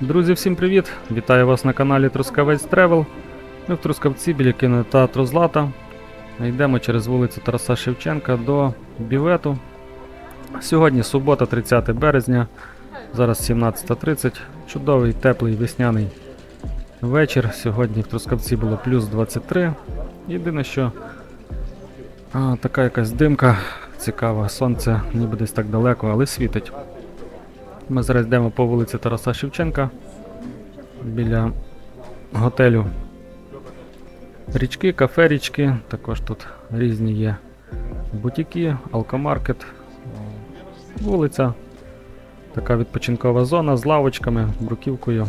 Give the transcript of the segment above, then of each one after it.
Друзі, всім привіт! Вітаю вас на каналі Трускавець Тревел. Ми в Трускавці біля кінотеатру Злата. Йдемо через вулицю Тараса Шевченка до Бівету. Сьогодні субота, 30 березня, зараз 17.30. Чудовий теплий весняний вечір. Сьогодні в Трускавці було плюс 23. Єдине, що а, така якась димка цікава, сонце ніби десь так далеко, але світить. Ми зараз йдемо по вулиці Тараса Шевченка біля готелю річки, кафе річки. Також тут різні є бутіки, алкомаркет, вулиця, така відпочинкова зона з лавочками, бруківкою.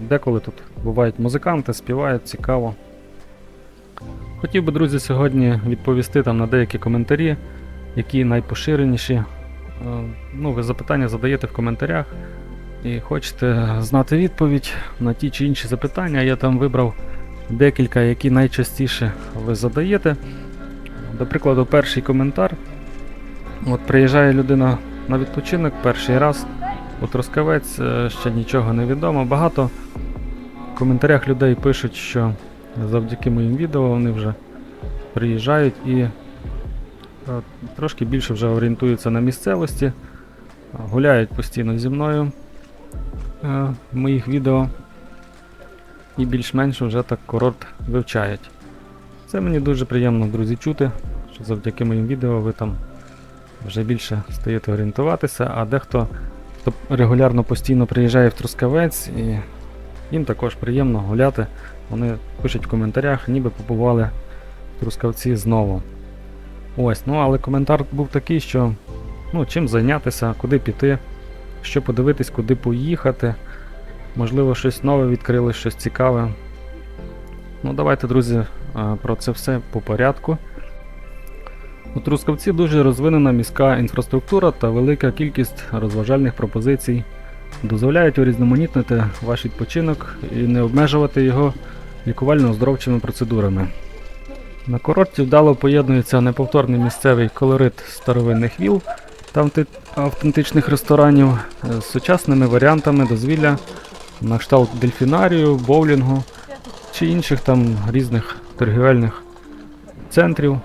Деколи тут бувають музиканти, співають цікаво. Хотів би, друзі, сьогодні відповісти там на деякі коментарі, які найпоширеніші. Е, Ну, ви запитання задаєте в коментарях і хочете знати відповідь на ті чи інші запитання. Я там вибрав декілька, які найчастіше ви задаєте. До прикладу, перший коментар. От приїжджає людина на відпочинок перший раз. У Трускавець е, ще нічого не відомо. Багато в коментарях людей пишуть, що завдяки моїм відео вони вже приїжджають і трошки більше вже орієнтуються на місцевості, гуляють постійно зі мною е, в моїх відео і більш-менш вже так курорт вивчають. Це мені дуже приємно, друзі, чути, що завдяки моїм відео ви там вже більше стаєте орієнтуватися, а дехто хто регулярно постійно приїжджає в Трускавець і їм також приємно гуляти. Вони пишуть в коментарях, ніби побували в Трускавці знову. Ось, ну але коментар був такий, що ну, чим зайнятися, куди піти, що подивитись, куди поїхати. Можливо, щось нове відкрили, щось цікаве. Ну, давайте, друзі, е, про це все по порядку. У Трускавці дуже розвинена міська інфраструктура та велика кількість розважальних пропозицій дозволяють урізноманітнити ваш відпочинок і не обмежувати його лікувально-оздоровчими процедурами. На курорті вдало поєднується неповторний місцевий колорит старовинних віл та автентичних ресторанів е, з сучасними варіантами дозвілля на кшталт дельфінарію, боулінгу чи інших там різних торгівельних центрів.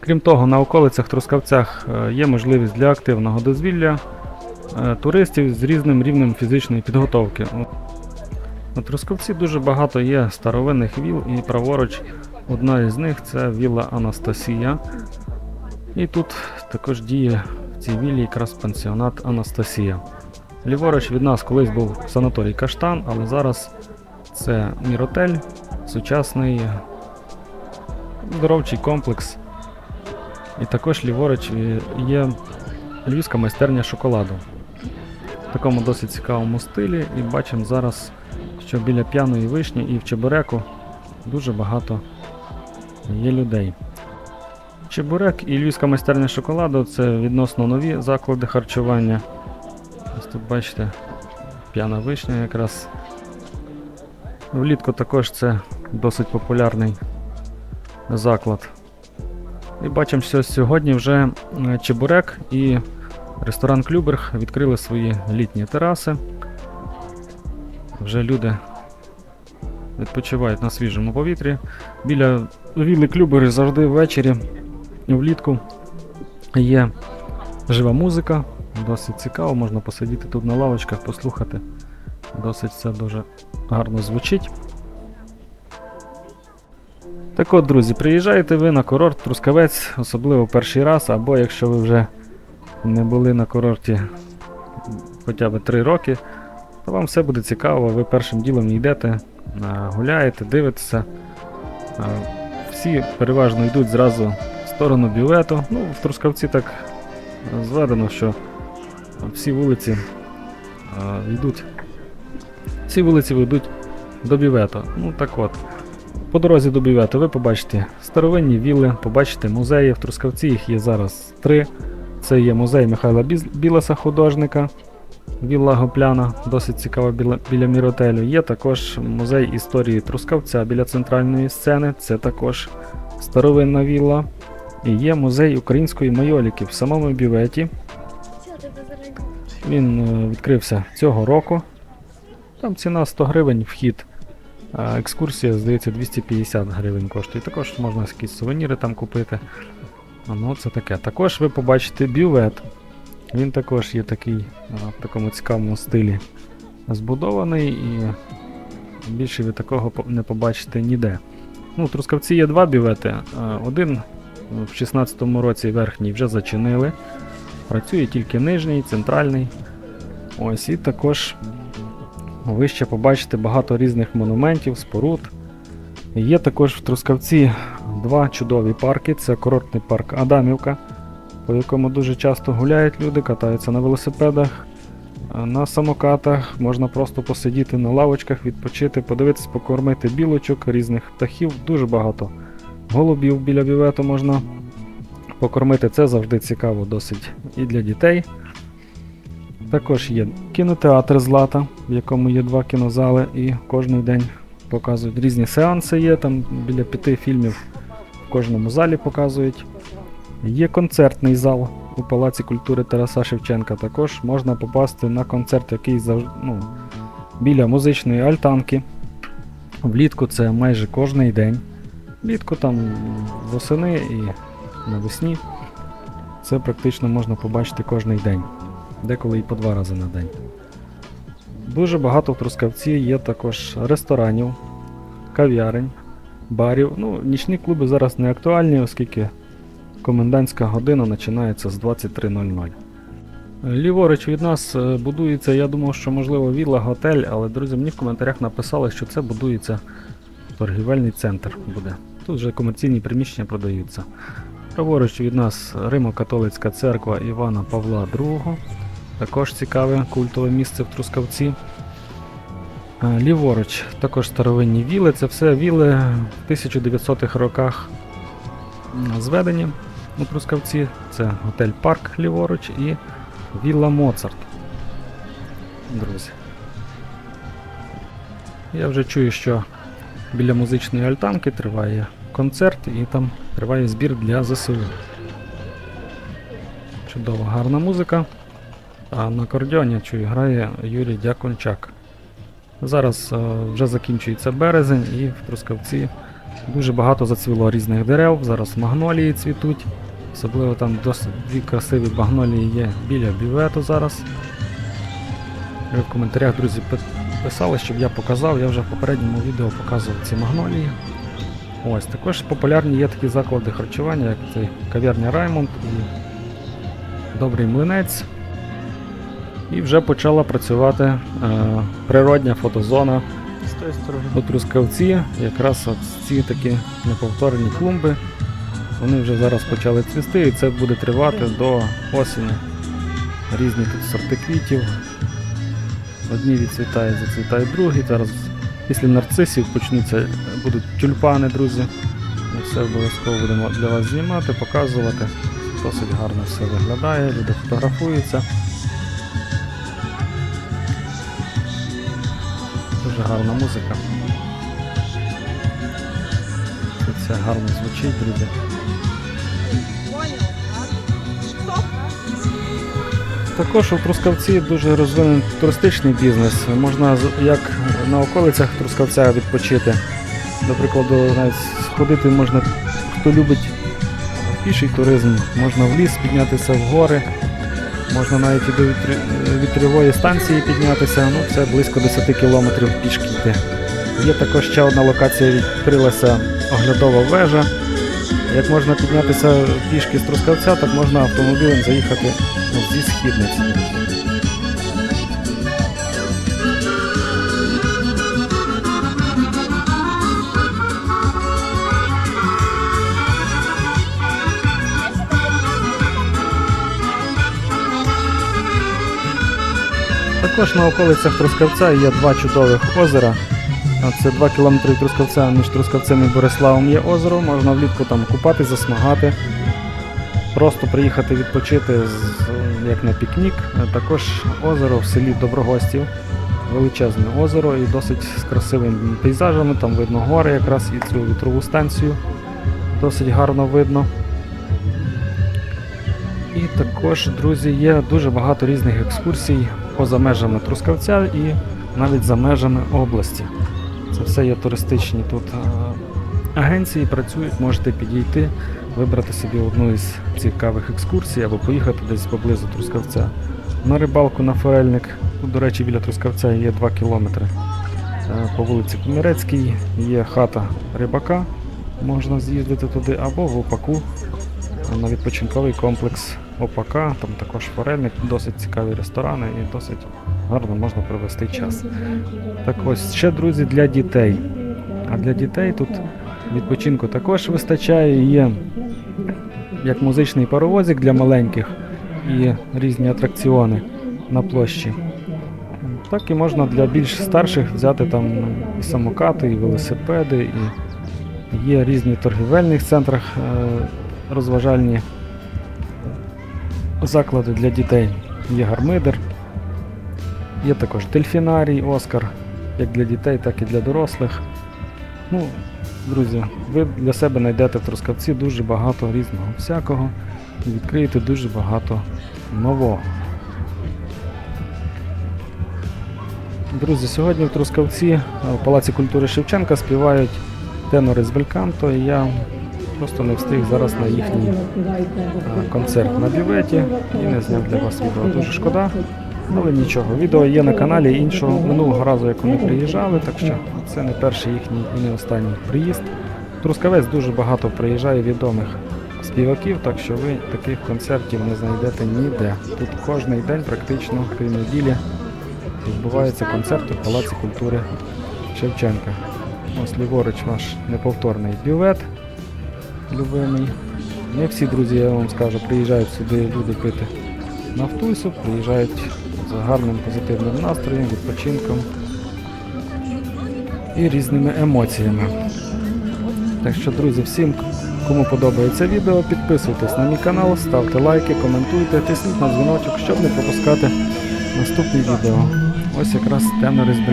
Крім того, на околицях Трускавцях е, є можливість для активного дозвілля е, туристів з різним рівнем фізичної підготовки. На Трускавці дуже багато є старовинних віл і праворуч одна із них це вілла Анастасія. І тут також діє в цій віллі якраз пансіонат Анастасія. Ліворуч від нас колись був санаторій Каштан, але зараз це Міротель, сучасний здоровчий комплекс. І також ліворуч є львівська майстерня шоколаду. В такому досить цікавому стилі. І бачимо зараз, що біля п'яної вишні і в Чебуреку дуже багато є людей. Чебурек і львівська майстерня шоколаду це відносно нові заклади харчування. Ось тут бачите, п'яна вишня якраз. Влітку також це досить популярний заклад. І бачимо, що сьогодні вже е, Чебурек і ресторан Клюберг відкрили свої літні тераси. Вже люди відпочивають на свіжому повітрі. Біля вілли Клюберг завжди ввечері влітку є жива музика, досить цікаво, можна посидіти тут на лавочках, послухати. Досить все дуже гарно звучить. Так от, друзі, приїжджаєте ви на курорт Трускавець, особливо перший раз, або якщо ви вже не були на курорті хоча б 3 роки, то вам все буде цікаво, ви першим ділом йдете, гуляєте, дивитеся. Всі переважно йдуть зразу в сторону бювету. Ну, в Трускавці так зведено, що всі вулиці йдуть. Всі вулиці ведуть до бювету. Ну так от. По дорозі до бювету ви побачите старовинні вілли, побачите музеї. В Трускавці їх є зараз три. Це є музей Михайла Біласа художника, Вілла Гопляна, досить цікава біля, біля Міротелю. Є також музей історії Трускавця біля центральної сцени, це також старовинна вілла. І є музей української майоліки в самому бюветі. Він е, відкрився цього року. Там ціна 100 гривень вхід. Екскурсія, здається, 250 гривень коштує. Також можна якісь сувеніри там купити. Ну, це таке. Також ви побачите бювет. Він також є такий в такому цікавому стилі збудований і більше ви такого не побачите ніде. Ну, Трускавці є два бювети. Один в 16-му році верхній вже зачинили. Працює тільки нижній, центральний. Ось, і також ви ще побачите багато різних монументів, споруд. Є також в Трускавці два чудові парки. Це курортний парк Адамівка, по якому дуже часто гуляють люди, катаються на велосипедах, на самокатах. Можна просто посидіти на лавочках, відпочити, подивитись, покормити білочок, різних птахів. Дуже багато голубів біля бювету можна покормити. Це завжди цікаво досить і для дітей. Також є кінотеатр Злата, в якому є два кінозали, і кожен день показують різні сеанси. Є там біля п'яти фільмів в кожному залі показують. Є концертний зал у Палаці культури Тараса Шевченка. Також можна попасти на концерт, який завжди ну, біля музичної альтанки. Влітку це майже кожний день. Влітку там восени і навесні. Це практично можна побачити кожний день, деколи і по два рази на день. Дуже багато в Трускавці є також ресторанів, кав'ярень, барів. Ну, нічні клуби зараз не актуальні, оскільки комендантська година починається з 23.00. Ліворуч від нас е, будується, я думав, що можливо вілла, готель, але друзі, мені в коментарях написали, що це будується торгівельний центр буде. Тут вже комерційні приміщення продаються. Праворуч від нас Римо-католицька церква Івана Павла II. Також цікаве культове місце в Трускавці. Е, Ліворуч також старовинні віли. Це все віли в 1900-х роках зведені у Трускавці. Це готель Парк ліворуч і Вілла Моцарт. Друзі. Я вже чую, що біля музичної альтанки триває концерт і там триває збір для ЗСУ. Чудова, гарна музика. А на акордеоні чую, грає Юрій Дякончак. Зараз е, вже закінчується березень і в Трускавці дуже багато зацвіло різних дерев. Зараз магнолії цвітуть. Особливо там досить дві красиві магнолії є біля бювету зараз. В коментарях, друзі, писали, щоб я показав. Я вже в попередньому відео показував ці магнолії. Ось, також популярні є такі заклади харчування, як цей кав'ярня Раймонд і Добрий млинець. І вже почала працювати е, природня фотозона Тої Трускавці. Якраз от ці такі неповторні клумби. Вони вже зараз почали цвісти і це буде тривати до осені. Різні тут сорти квітів. Одні відцвітають, зацвітають другі. Зараз після нарцисів почнуться, будуть тюльпани, друзі. Ми все обов'язково будемо для вас знімати, показувати. Досить гарно все виглядає, люди фотографуються. Дуже гарна музика. Це все гарно звучить, друзі. Також у Трускавці дуже розвинений туристичний бізнес. Можна як на околицях Трускавця відпочити. До прикладу, навіть сходити можна, хто любить піший туризм, можна в ліс піднятися в гори, можна навіть і до вітри- вітрової станції піднятися, ну це близько 10 кілометрів пішки йти. Є також ще одна локація, відкрилася оглядова вежа. Як можна піднятися пішки з Трускавця, так можна автомобілем заїхати зі східниці. Також на околицях Трускавця є два чудових озера. Це 2 кілометри Трускавця між Трускавцем і Бориславом є озеро, можна влітку там купати, засмагати. Просто приїхати відпочити як на пікнік. Також озеро в селі Доброгостів. Величезне озеро і досить з красивими пейзажами. Там видно гори якраз і цю вітрову станцію. Досить гарно видно. І також, друзі, є дуже багато різних екскурсій поза межами Трускавця і навіть за межами області. Це все є туристичні тут е, агенції, працюють, можете підійти, вибрати собі одну із цікавих екскурсій або поїхати десь поблизу Трускавця. На рибалку на Форельник, до речі, біля Трускавця є 2 кілометри. Е, По вулиці Комірецькій є хата рибака, можна з'їздити туди, або в Опаку на відпочинковий комплекс Опака, там також форельник, досить цікаві ресторани і досить гарно можна провести час. Так ось ще друзі для дітей. А для дітей тут відпочинку також вистачає. Є як музичний паровозик для маленьких і різні атракціони на площі. Так і можна для більш старших взяти там і самокати, і велосипеди, і є різні торгівельних центрах е, розважальні заклади для дітей. Є гармидер, є також дельфінарій, Оскар, як для дітей, так і для дорослих. Ну, друзі, ви для себе знайдете в Трускавці дуже багато різного всякого і відкриєте дуже багато нового. Друзі, сьогодні в Трускавці е, в Палаці культури Шевченка співають тенори з Бельканто, і я просто не встиг зараз на їхній е, концерт на бюветі і не зняв для вас відео. Дуже шкода. Але нічого, відео є на каналі іншого минулого разу, як вони приїжджали, так що це не перший їхній і не останній приїзд. Трускавець дуже багато приїжджає відомих співаків, так що ви таких концертів не знайдете ніде. Тут кожний день, практично, крім неділі, відбувається концерт у Палаці культури Шевченка. Ось ліворуч ваш неповторний бювет любимий. Не всі друзі, я вам скажу, приїжджають сюди люди пити нафтусу, приїжджають з гарним позитивним настроєм, відпочинком і різними емоціями. Так що, друзі, всім, кому подобається відео, підписуйтесь на мій канал, ставте лайки, коментуйте, тисніть на дзвіночок, щоб не пропускати наступні відео. Ось якраз тенори з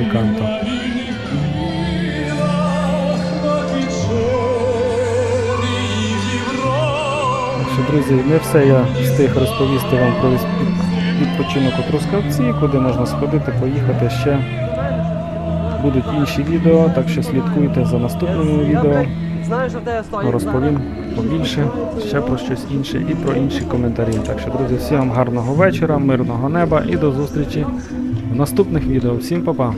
друзі, не все я встиг розповісти вам про відпочинок у Трускавці, куди можна сходити, поїхати ще. Будуть інші відео, так що слідкуйте за наступними відео. Розповім побільше, ще про щось інше і про інші коментарі. Так що, друзі, всім гарного вечора, мирного неба і до зустрічі в наступних відео. Всім па-па!